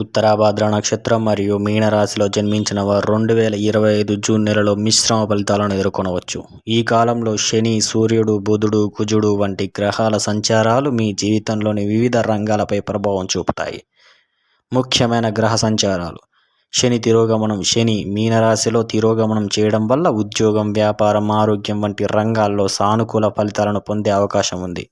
ఉత్తరాభాద్ర నక్షత్రం మరియు మీనరాశిలో జన్మించిన వారు రెండు వేల ఇరవై ఐదు జూన్ నెలలో మిశ్రమ ఫలితాలను ఎదుర్కొనవచ్చు. ఈ కాలంలో శని సూర్యుడు బుధుడు కుజుడు వంటి గ్రహాల సంచారాలు మీ జీవితంలోని వివిధ రంగాలపై ప్రభావం చూపుతాయి. ముఖ్యమైన గ్రహ సంచారాలు. శని తిరోగమనం. శని మీనరాశిలో తిరోగమనం చేయడం వల్ల ఉద్యోగం వ్యాపారం ఆరోగ్యం వంటి రంగాల్లో సానుకూల ఫలితాలను పొందే అవకాశం ఉంది.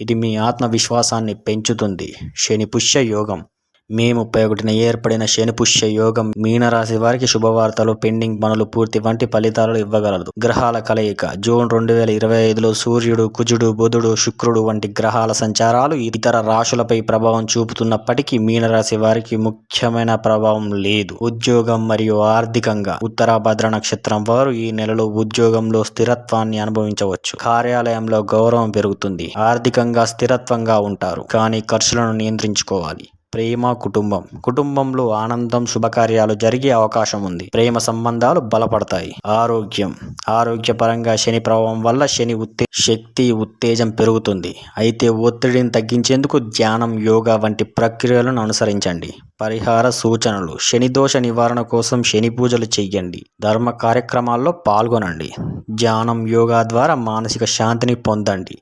ఇది మీ ఆత్మవిశ్వాసాన్ని పెంచుతుంది. శని పుష్య యోగం. మే ముప్పై ఒకటిన ఏర్పడిన శని పుష్య యోగం మీనరాశి వారికి శుభవార్తలు పెండింగ్ పనులు పూర్తి వంటి ఫలితాలు ఇవ్వగలదు. గ్రహాల కలయిక. జూన్ రెండు వేల ఇరవై ఐదులో సూర్యుడు కుజుడు బుధుడు శుక్రుడు వంటి గ్రహాల సంచారాలు ఇతర రాశులపై ప్రభావం చూపుతున్నప్పటికీ మీనరాశి వారికి ముఖ్యమైన ప్రభావం లేదు. ఉద్యోగం మరియు ఆర్థికంగా ఉత్తరాభద్ర నక్షత్రం వారు ఈ నెలలో ఉద్యోగంలో స్థిరత్వాన్ని అనుభవించవచ్చు. కార్యాలయంలో గౌరవం పెరుగుతుంది. ఆర్థికంగా స్థిరత్వంగా ఉంటారు. కానీ ఖర్చులను నియంత్రించుకోవాలి. ప్రేమ కుటుంబం. కుటుంబంలో ఆనందం శుభకార్యాలు జరిగే అవకాశం ఉంది. ప్రేమ సంబంధాలు బలపడతాయి. ఆరోగ్యం. ఆరోగ్యపరంగా శని ప్రభావం వల్ల శని ఉత్తే శక్తి ఉత్తేజం పెరుగుతుంది. అయితే ఒత్తిడిని తగ్గించేందుకు ధ్యానం యోగా వంటి ప్రక్రియలను అనుసరించండి. పరిహార సూచనలు. శని దోష నివారణ కోసం శని పూజలు చెయ్యండి ధర్మ కార్యక్రమాల్లో పాల్గొనండి. ధ్యానం యోగా ద్వారా మానసిక శాంతిని పొందండి.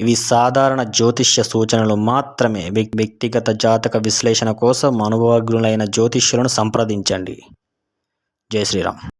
ఇవి సాధారణ జ్యోతిష్య సూచనలు మాత్రమే. వ్యక్- వ్యక్తిగత జాతక విశ్లేషణ కోసం అనుభవజ్ఞులైన జ్యోతిష్యులను సంప్రదించండి. జై శ్రీరామ్.